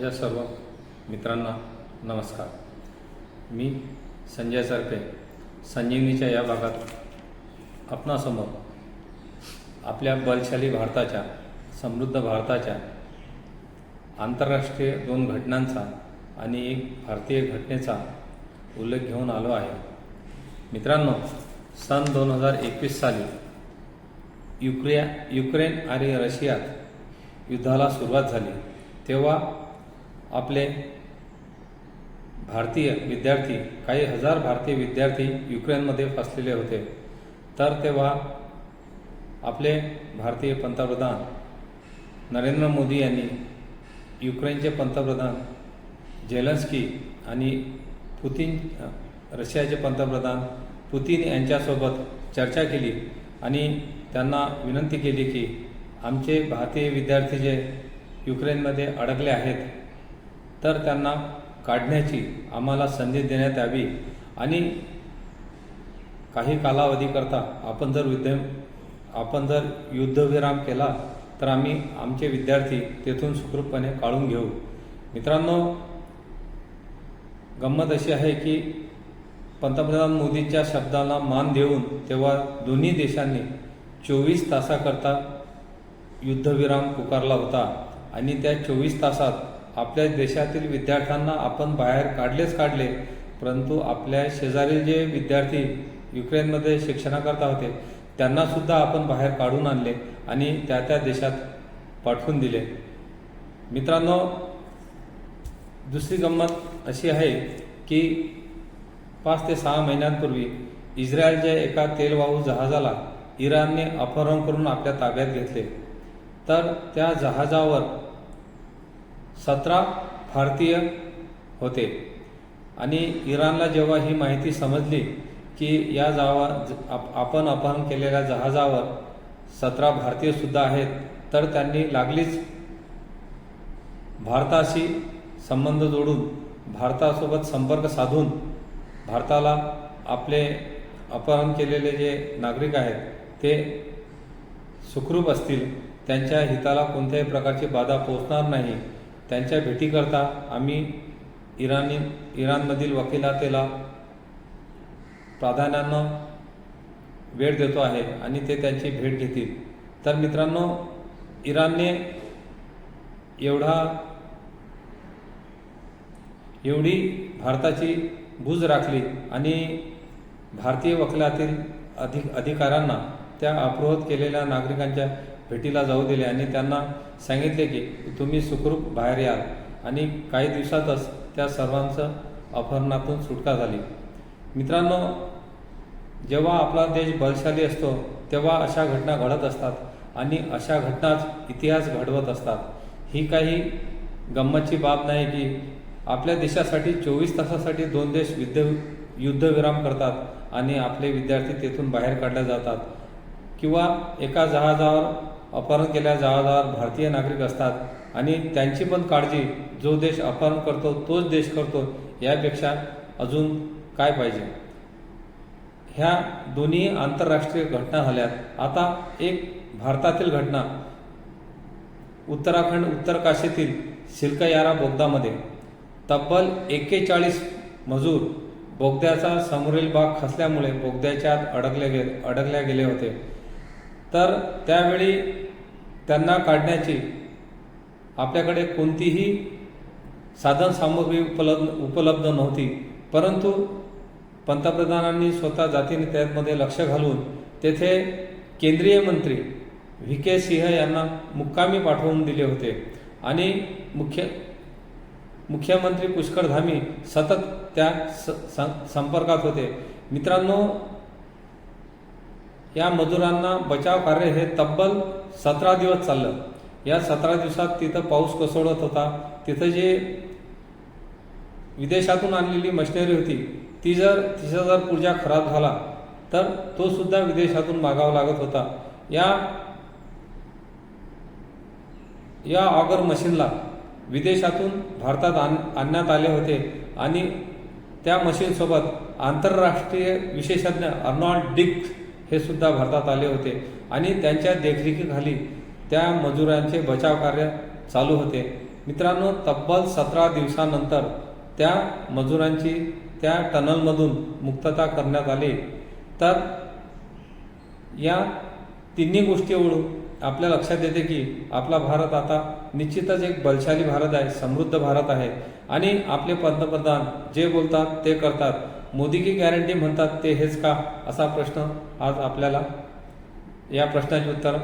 माझ्या सर्व मित्रांना नमस्कार. मी संजय सरपे संजीवनीच्या या भागात आपणासमोर आपल्या बलशाली भारताच्या समृद्ध भारताच्या आंतरराष्ट्रीय दोन घटनांचा आणि एक भारतीय घटनेचा उल्लेख घेऊन आलो आहे. मित्रांनो सन दोन हजार एकवीस साली युक्रिया युक्रेन आणि रशियात युद्धाला सुरुवात झाली. तेव्हा आपले भारतीय विद्यार्थी काही हजार भारतीय विद्यार्थी युक्रेनमध्ये फसलेले होते. तर तेव्हा आपले भारतीय पंतप्रधान नरेंद्र मोदी यांनी युक्रेनचे पंतप्रधान झेलन्स्की आणि पुतीन रशियाचे पंतप्रधान पुतीन यांच्यासोबत चर्चा केली आणि त्यांना विनंती केली की आमचे भारतीय विद्यार्थी जे युक्रेनमध्ये अडकले आहेत तर त्यांना काढण्याची आम्हाला संधी देण्यात यावी. आणि काही कालावधीकरता आपण जर विद्य आपण जर युद्धविराम केला तर आम्ही आमचे विद्यार्थी तेथून सुखरूपपणे काढून घेऊ. मित्रांनो गंमत अशी आहे की पंतप्रधान मोदींच्या शब्दाला मान देऊन तेव्हा दोन्ही देशांनी चोवीस तासाकरता युद्धविराम पुकारला होता. आणि त्या चोवीस तासात आपल्या देशातील विद्यार्थ्यांना आपण बाहेर काढलेच काढले परंतु आपल्या शेजारील जे विद्यार्थी युक्रेनमध्ये शिक्षणाकरता होते त्यांनासुद्धा आपण बाहेर काढून आणले आणि त्या त्या देशात पाठवून दिले. मित्रांनो दुसरी गंमत अशी आहे की पाच ते सहा महिन्यांपूर्वी इस्रायलच्या एका तेलवाहू जहाजाला इराणने अपहरण करून आपल्या ताब्यात घेतले. तर त्या जहाजावर सतरा भारतीय होते. आणि इराणला जेव्हा ही माहिती समजली की या जावा आप- आपण अपहरण केलेल्या जहाजावर सतरा भारतीयसुद्धा आहेत तर त्यांनी लागलीच भारताशी संबंध जोडून भारतासोबत संपर्क साधून भारताला आपले अपहरण केलेले जे नागरिक आहेत ते सुखरूप असतील. त्यांच्या हिताला कोणत्याही प्रकारची बाधा पोचणार नाही. त्यांच्या भेटीकरता आम्ही इराणी इराणमधील वकिलातेला प्राधान्यानं वेळ देतो आहे आणि ते त्यांची भेट घेतील. तर मित्रांनो इराणने एवढा एवढी भारताची बूज राखली आणि भारतीय वकिलातील अधिक अधिकाऱ्यांना त्या अपहृत केलेल्या नागरिकांच्या भेटीला जाऊ दिले आणि त्यांना सांगितले की तुम्ही सुखरूप बाहेर याल. आणि काही दिवसातच त्या सर्वांचं अपहरणातून सुटका झाली. मित्रांनो जेव्हा आपला देश बलशाली असतो तेव्हा अशा घटना घडत असतात आणि अशा घटनाच इतिहास घडवत असतात. ही काही गंमतची बाब नाही की आपल्या देशासाठी चोवीस तासासाठी दोन देश युद्ध युद्धविराम करतात आणि आपले विद्यार्थी तेथून बाहेर काढले जातात. किंवा एका जहाजावर अपहरण केल्या जहाजावर भारतीय नागरिक असतात आणि त्यांची पण काळजी जो देश अपहरण करतो तोच देश करतो यापेक्षा अजून काय पाहिजे? ह्या दोन्ही आंतरराष्ट्रीय घटना झाल्यात. आता एक भारतातील घटना उत्तराखंड उत्तर काशीतील सिल्कयारा बोगदामध्ये तब्बल एक्केचाळीस मजूर बोगद्याचा समोरील भाग खसल्यामुळे बोगद्याच्या आत अडकले गेले अडकल्या गेले होते. तर त्यावेळी त्यांना काढण्याची आपल्याकडे कोणतीही साधनसामग्री उपलब्ध उपलब्ध नव्हती. परंतु पंतप्रधानांनी स्वतः जातीने त्यामध्ये लक्ष घालून तेथे केंद्रीय मंत्री व्ही के सिंह यांना मुक्कामी पाठवून दिले होते. आणि मुख्य मुख्यमंत्री पुष्कर धामी सतत त्या स- सं- संपर्कात होते. मित्रांनो या मजुरांना बचाव कार्य हे तब्बल सतरा दिवस चाललं. या सतरा दिवसात तिथं पाऊस कोसळत होता. तिथं जे विदेशातून आणलेली मशिनरी होती ती जर तिचा जर पूर्जा खराब झाला तर तो सुद्धा विदेशातून मागावा लागत होता. या या ऑगर मशीनला विदेशातून भारतात आण आणण्यात आले होते आणि त्या मशीनसोबत आंतरराष्ट्रीय विशेषज्ञ अर्नॉल्ड डिक हे सुद्धा भारतात आले होते. आणि त्यांच्या देखरेखीखाली त्या मजुरांचे बचाव कार्य चालू होते. मित्रांनो तब्बल सतरा दिवसानंतर त्या मजुरांची त्या टनलमधून मुक्तता करण्यात आली. तर या तिन्ही गोष्टी ओळून आपल्या लक्षात येते की आपला भारत आता निश्चितच एक बलशाली भारत आहे समृद्ध भारत आहे. आणि आपले पंतप्रधान जे बोलतात ते करतात. मोदी की गॅरंटी म्हणतात ते हेच का? असा प्रश्न आज आपल्याला या प्रश्नाचे उत्तर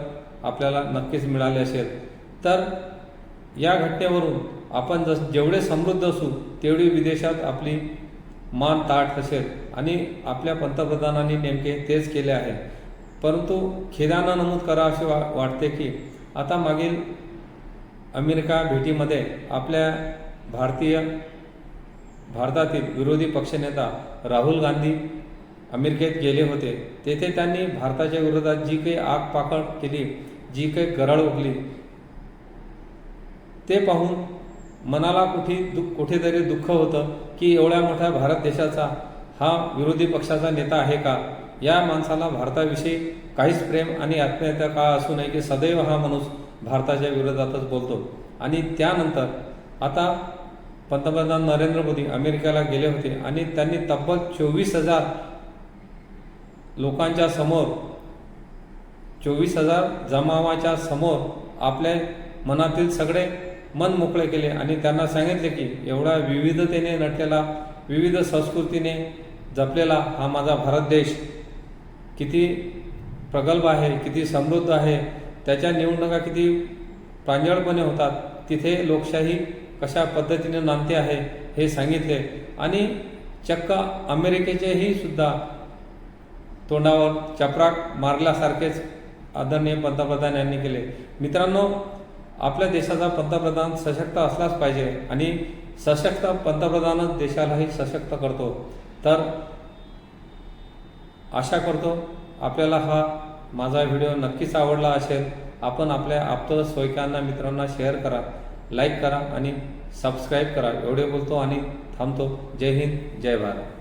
आपल्याला नक्कीच मिळाले असेल. तर या घटनेवरून आपण जस जेवढे समृद्ध असू तेवढी विदेशात आपली मान ताट असेल. आणि आपल्या पंतप्रधानांनी नेमके तेच केले आहे. परंतु खेदानं नमूद करा असे वा वाटते की आता मागील अमेरिका भेटीमध्ये आपल्या भारतीय भारतातील विरोधी पक्षनेता राहुल गांधी अमेरिकेत गेले होते. तेथे त्यांनी भारताच्या विरोधात जी काही आग पाकड केली जी काही गरळ उगली ते पाहून मनाला कुठे दु कुठेतरी दुःख होतं की एवढ्या मोठ्या भारत देशाचा हा विरोधी पक्षाचा नेता आहे का? या माणसाला भारताविषयी काहीच प्रेम आणि आत्मीयता का असू नये की सदैव हा माणूस भारताच्या विरोधातच बोलतो? आणि त्यानंतर आता पंतप्रधान नरेंद्र मोदी अमेरिकेला गेले होते आणि त्यांनी तब्बल चोवीस हजार लोकांच्या समोर चोवीस हजार जमावाच्या समोर आपल्या मनातील सगळे मन मोकळे केले आणि त्यांना सांगितले की एवढ्या विविधतेने नटलेला विविध संस्कृतीने जपलेला हा माझा भारत देश. किती प्रगल्भ आहे किती समृद्ध आहे त्याच्या निवडणुका किती प्रांजळपणे होतात तिथे लोकशाही कशा पद्धतीने नांदते आहे हे सांगितले. आणि चक्क अमेरिकेचेही सुद्धा तोंडावर चपराक मारल्यासारखेच आदरणीय पंतप्रधान यांनी केले. मित्रांनो आपल्या देशाचा पंतप्रधान सशक्त असलाच पाहिजे आणि सशक्त पंतप्रधानच देशालाही सशक्त करतो. तर आशा करतो आपल्याला हा माझा व्हिडिओ नक्कीच आवडला असेल. आपण आपल्या आप्त सोयकांना मित्रांना शेअर करा. लाईक करा आणि सबस्क्राईब करा. एवढे बोलतो आणि थांबतो. जय हिंद जय भारत.